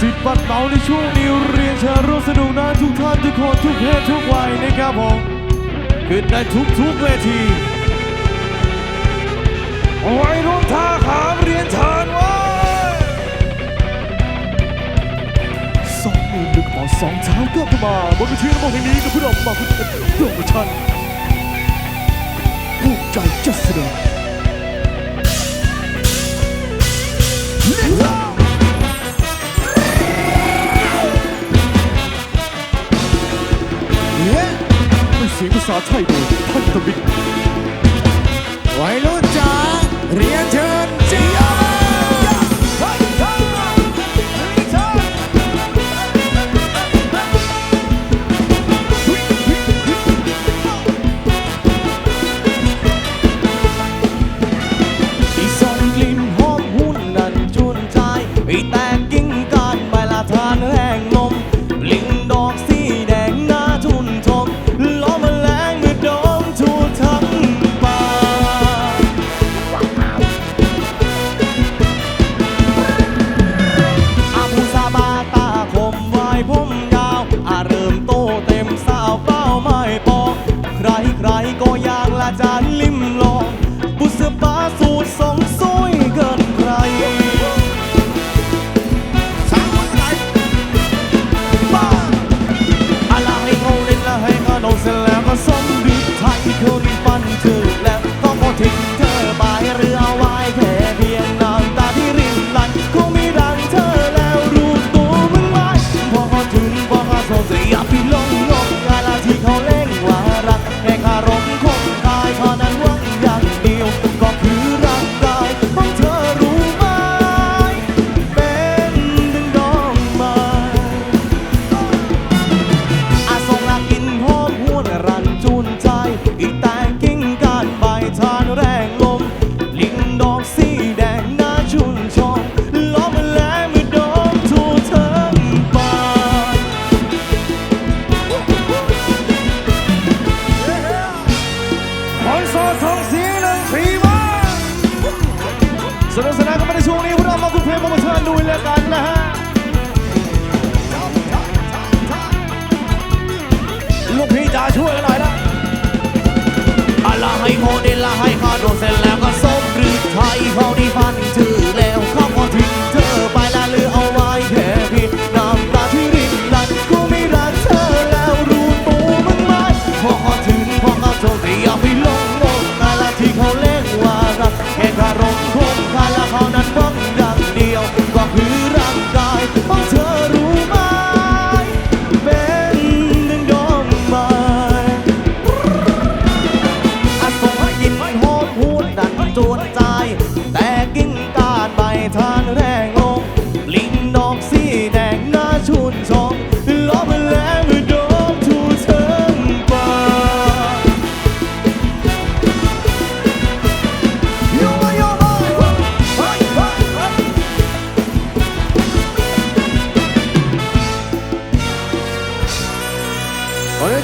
สิทธิ์บัตเหมาในช่วงนี้เรียนเชิญร่วมสนุกนะทุกท่านทุกคนทุกเพศทุกวัยนะครับผมขึ้นได้ทุกทุกเวทีวัยรุ่นท่าขามเรียนเชิญไว้สองมือหนึ่งขอสองเท้าก้าวเข้ามาบนเวทีระบบแห่งนี้กับพวกเรามาคุณเป็นโปรโมชั่นภูมิใจจะเสนอ สียงภาษาไทยโดยท่านตบิดวัยรุ่นจ๋าเรียนเชิญจียาอีส่งกลิ่นหอมหุ่นนั้นจุนใจอีแต่ กันมาในช่วงนี้พวกเรามาคุณเพลงมาเชิญดูแล้วกันนะฮะลูกพี่จะช่วยกันหน่อยนะอะไรให้โมเดลละให้ข้าโดนเสร็จแล้วก็ส้มหรือไทยเขาดีฟันถือแล้วเขาก็ทิ้งเธอไปและเหลือเอาไว้แค่พียงน้ำตาที่รินไหลกูไม่รักเธอแล้วรู้ตัวมั้งไหมพอขาถึงพอเขาโจมตีอย่าไปลงงงแต่ละที่เขาเล่นว่ารักแค่คารม นใบทานแรงลงลิงดอกสีแดงน่าชุนชม